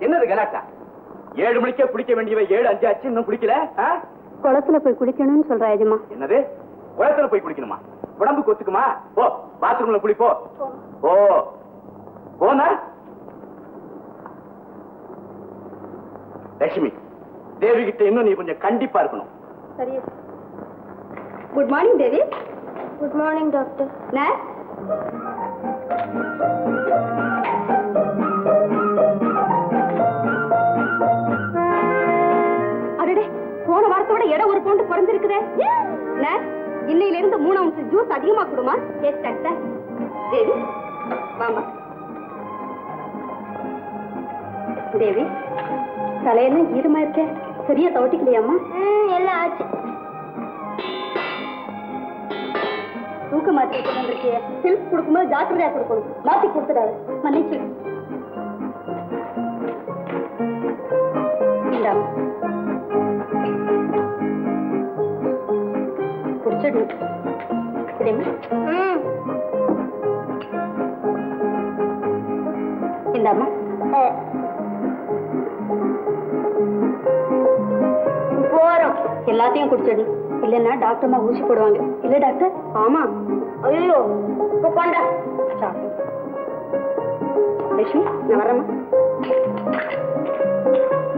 என்னது கலாட்டா? ஏழு மணிக்கே குளிக்க வேண்டியவை ஏழு அஞ்சு ஆச்சு இன்னும் குளிக்கல? குளத்துல போய் குளிக்கணும்னு சொல்ற எஜமா என்னது? குளத்துல போய் குளிக்கணுமா? உடம்பு கொத்துக்குமா? ஓ பாத்ரூம்ல குளிப்போ. ஓ போனா? லட்சுமி தேவி கிட்ட இன்னும் நீ கொஞ்சம் கண்டிப்பா இருக்கணும். சரி. Good morning Devi. Good morning doctor எடை ஒரு பவுண்டு குறைஞ்சிருக்குதே. இன்னையில இருந்து மூணு அவுன்ஸ் ஜூஸ் அதிகமா கொடுமா? எஸ் டாக்டர் தேவி வாமா தேவி தலையெல்லாம் ஈரமா இருக்கே. சரியா தவட்டிக்கலையாம்மா. ம் எல்லாம் ஆச்சு. தூக்க மாத்தி கொண்டு வந்திருக்கிய. ஹெல்ப் கொடுக்கும்போது ஜாக்கிரதையா கொடுக்கணும். மாத்தி கொடுத்துடாது. மன்னிச்சு அஹ். போறோம். எல்லாத்தையும் குடிச்சிடு. இல்லைன்னா டாக்டர்மா ஊசி போடுவாங்க. இல்ல டாக்டர் ஆமா. ஐயோ இப்போ கொண்டா லட்சுமி நான் வரேம்மா.